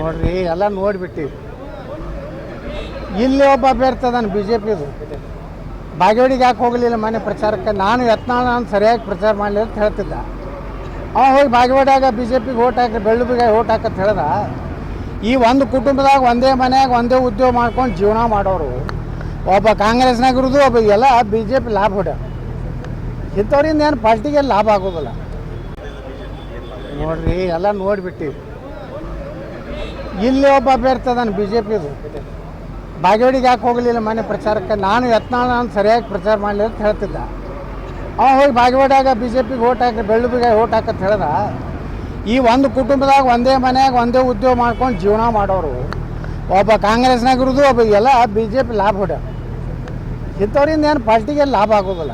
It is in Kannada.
ನೋಡ್ರಿ, ಎಲ್ಲ ನೋಡಿಬಿಟ್ಟಿವಿ ಇಲ್ಲಿ ಒಬ್ಬ ಅಭ್ಯರ್ಥಿ ಬಿ ಜೆ ಪಿದು ಬಾಗೇವಾಡಿಗೆ ಯಾಕೆ ಹೋಗಲಿಲ್ಲ ಮನೆ ಪ್ರಚಾರಕ್ಕೆ? ನಾನು ಯತ್ನ ನಾನು ಸರಿಯಾಗಿ ಪ್ರಚಾರ ಮಾಡಲಿ ಅಂತ ಹೇಳ್ತಿದ್ದ. ಅವ ಹೋಗಿ ಬಾಗೇವಾಡಿಯಾಗ ಬಿ ಜೆ ಪಿಗೆ ಓಟ್ ಹಾಕಿ ಬೆಳ್ಳುಬಿಗೆ ಓಟ್ ಹಾಕತ್ ಹೇಳ್ದ. ಈ ಒಂದು ಕುಟುಂಬದಾಗ ಒಂದೇ ಮನೆಯಾಗ ಒಂದೇ ಉದ್ಯೋಗ ಮಾಡ್ಕೊಂಡು ಜೀವನ ಮಾಡೋರು. ಒಬ್ಬ ಕಾಂಗ್ರೆಸ್ನಾಗ ಇರೋದು, ಒಬ್ಬ ಎಲ್ಲ ಬಿ ಜೆ ಪಿ ಲಾಭ ಹೊಡ್ಯ ಇಂಥವ್ರಿಂದ ಏನು ಪಾರ್ಟಿಗೆ ಲಾಭ ಆಗೋದಿಲ್ಲ. ನೋಡ್ರಿ, ಎಲ್ಲ ನೋಡಿಬಿಟ್ಟಿವಿ ಇಲ್ಲಿ ಒಬ್ಬ ಅಭ್ಯರ್ಥಿ ಬಿ ಜೆ ಪಿದು ಬಾಗೇವಾಡಿಗೆ ಯಾಕೆ ಹೋಗಲಿಲ್ಲ ಮನೆ ಪ್ರಚಾರಕ್ಕೆ? ನಾನು ಯತ್ನಾಳ, ನಾನು ಸರಿಯಾಗಿ ಪ್ರಚಾರ ಮಾಡಲಿ ಅಂತ ಹೇಳ್ತಿದ್ದ. ಅವ ಹೋಗಿ ಬಾಗೇವಾಡಿಯಾಗ ಬಿ ಜೆ ಪಿಗೆ ಓಟ್ ಹಾಕಿ ಬೆಳ್ಳುಬಿಗೆ ಓಟ್ ಹಾಕತ್ ಹೇಳ್ದ. ಈ ಒಂದು ಕುಟುಂಬದಾಗ ಒಂದೇ ಮನೆಯಾಗ ಒಂದೇ ಉದ್ಯೋಗ ಮಾಡ್ಕೊಂಡು ಜೀವನ ಮಾಡೋರು. ಒಬ್ಬ ಕಾಂಗ್ರೆಸ್ನಾಗಿರೋದು ಒಬ್ಬ ಎಲ್ಲ ಬಿ ಜೆ ಪಿ ಲಾಭ ಹೊಡ್ಯ ಇಂಥವ್ರಿಂದ ಏನು ಪಾರ್ಟಿಗೆ ಲಾಭ ಆಗೋದಿಲ್ಲ.